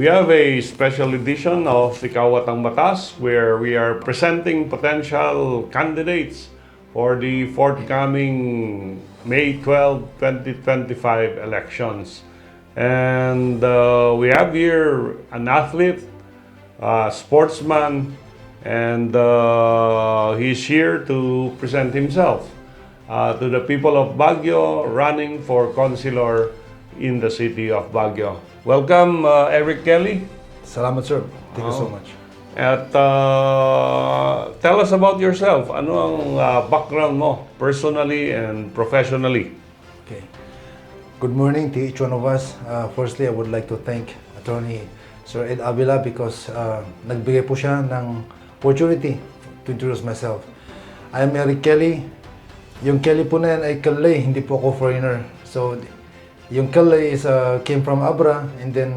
We have a special edition of Ikaw at ang Batas where we are presenting potential candidates for the forthcoming May 12, 2025 elections. And uh, we have here an athlete, a sportsman, and uh, he's here to present himself uh, to the people of Baguio running for consular in the city of Baguio. Welcome, uh, Eric Kelly. Salamat sir. Thank you so much. At uh, tell us about yourself. Ano ang uh, background mo personally and professionally? Okay. Good morning to each one of us. Uh, firstly, I would like to thank Attorney Sir Ed Avila because uh, nagbigay po siya ng opportunity to introduce myself. I am Eric Kelly. Yung Kelly po na yan ay Kalay, hindi po ako foreigner. So, yung Kalay is, uh, came from Abra and then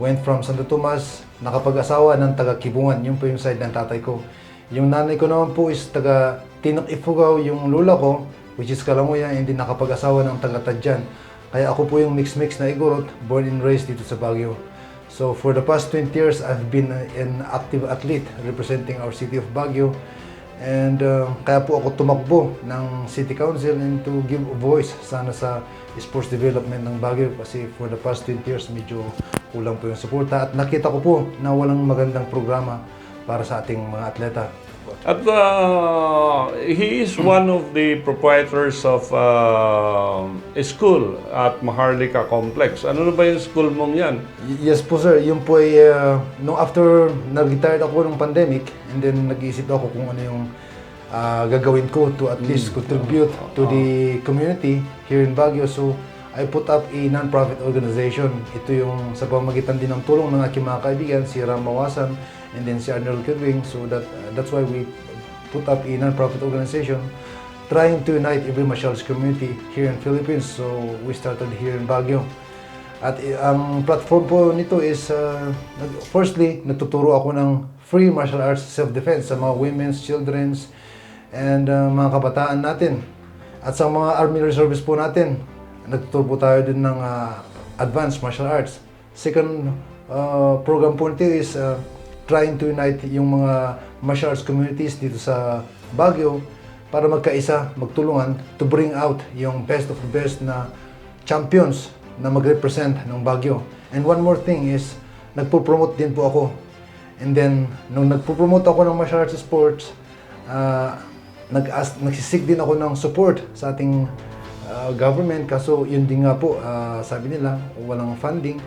went from Santo Tomas, nakapag-asawa ng taga Kibungan. Yun po yung side ng tatay ko. Yung nanay ko naman po is taga Tinok Ifugao, yung lula ko, which is Kalamuya, and then nakapag-asawa ng taga Tadjan. Kaya ako po yung mix-mix na Igorot, born and raised dito sa Baguio. So for the past 20 years, I've been an active athlete representing our city of Baguio. And uh, kaya po ako tumakbo ng City Council and to give a voice sana sa sports development ng Baguio kasi for the past 20 years medyo kulang po yung suporta at nakita ko po na walang magandang programa para sa ating mga atleta. At uh, he is one of the proprietors of uh, a school at Maharlika Complex. Ano na ba yung school mong yan? Y- Yes po sir, yun po ay uh, nung after nag-retired ako ng pandemic and then nag-iisip ako kung ano yung uh, gagawin ko to at least contribute to the community here in Baguio. So I put up a non-profit organization. Ito yung sa pamagitan din ng tulong ng aking mga kaibigan, si Ram Mawasan and then si Arnold Kirwing. So that uh, that's why we put up a non-profit organization trying to unite every martial arts community here in Philippines. So we started here in Baguio. At eh, ang platform po nito is, uh, firstly, nagtuturo ako ng free martial arts self-defense sa mga women's, children's, and uh, mga kabataan natin. At sa mga Army Reservists po natin, nagtuturo po tayo din ng uh, advanced martial arts. Second uh, program po nito is uh, trying to unite yung mga martial arts communities dito sa Baguio para magkaisa, magtulungan to bring out yung best of the best na champions na mag-represent ng Baguio. And one more thing is, nagpo-promote din po ako. And then, nung nagpo-promote ako ng martial arts sports, uh, nag nagsisik din ako ng support sa ating uh, government. Kaso yun din nga po, uh, sabi nila, walang funding,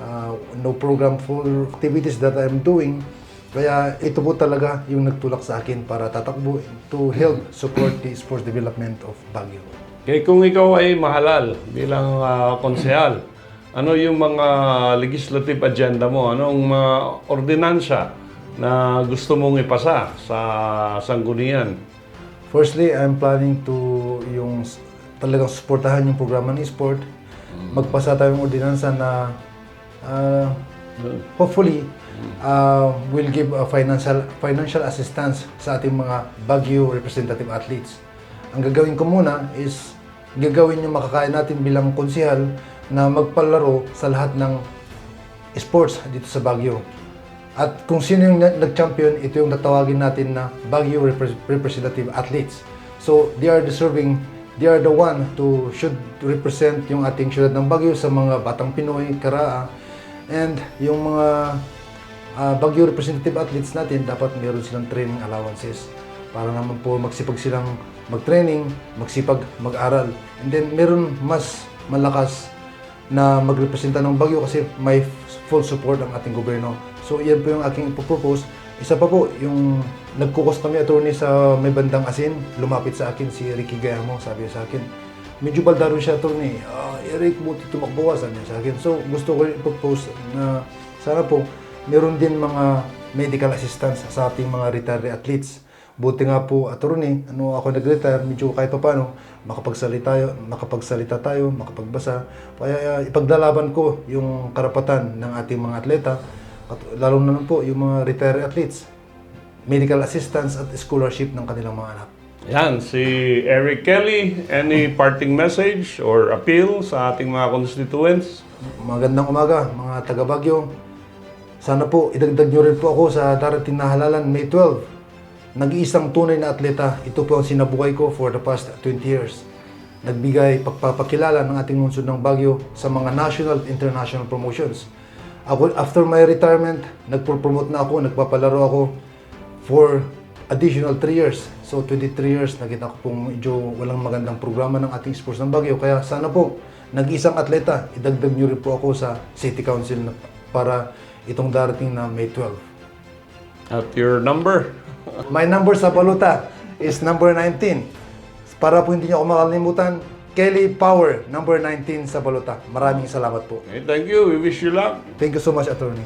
uh, no program for activities that I'm doing. Kaya ito po talaga yung nagtulak sa akin para tatakbo to help support the sports development of Baguio. Kaya kung ikaw ay mahalal bilang uh, konsehal, ano yung mga legislative agenda mo? Anong mga ordinansya na gusto mong ipasa sa sanggunian? Firstly, I'm planning to yung talagang suportahan yung programa ng sport. Magpasa tayong ordinansa na uh, hopefully uh, will give a financial financial assistance sa ating mga Baguio representative athletes. Ang gagawin ko muna is gagawin yung makakain natin bilang konsihal na magpalaro sa lahat ng sports dito sa Baguio. At kung sino yung na- nag-champion, ito yung tatawagin natin na Baguio repre- representative athletes. So, they are deserving, they are the one to should represent yung ating syudad ng Baguio sa mga batang Pinoy, Karaa, and yung mga ah, Baguio representative athletes natin, dapat meron silang training allowances para naman po magsipag silang mag-training, magsipag mag-aral. And then, meron mas malakas na magrepresenta ng Baguio kasi may full support ang ating gobyerno. So, yan po yung aking ipopropose. Isa pa po, yung nagkukos kami attorney sa may bandang asin, lumapit sa akin si Ricky Gayamo, sabi sa akin, medyo baldaro siya attorney, ah, Eric, buti tumakbo ka, sabi sa akin. So, gusto ko ipopose na sana po, meron din mga medical assistance sa ating mga retired athletes. Buti nga po, attorney, ano ako nag-retire, medyo kahit pa paano, makapagsalita tayo, makapagsalita tayo, makapagbasa. Kaya uh, ipaglalaban ko yung karapatan ng ating mga atleta, at lalo na po yung mga retired athletes, medical assistance at scholarship ng kanilang mga anak. Yan, si Eric Kelly. Any parting message or appeal sa ating mga constituents? Magandang umaga, mga taga Baguio. Sana po, idagdag nyo rin po ako sa darating na halalan, May 12. Nag-iisang tunay na atleta, ito po ang sinabuhay ko for the past 20 years. Nagbigay pagpapakilala ng ating lungsod ng Baguio sa mga national at international promotions. Ako, after my retirement, nagpo-promote na ako, nagpapalaro ako for additional 3 years. So 23 years, nakita ko pong medyo walang magandang programa ng ating sports ng Baguio. Kaya sana po, nag-isang atleta, idagdag nyo rin po ako sa City Council na- para itong darating na May 12. At your number? My number sa baluta is number 19. Para po hindi nyo ako makalimutan, Kelly Power, number 19 sa baluta. Maraming salamat po. Okay, thank you. We wish you luck. Thank you so much, attorney.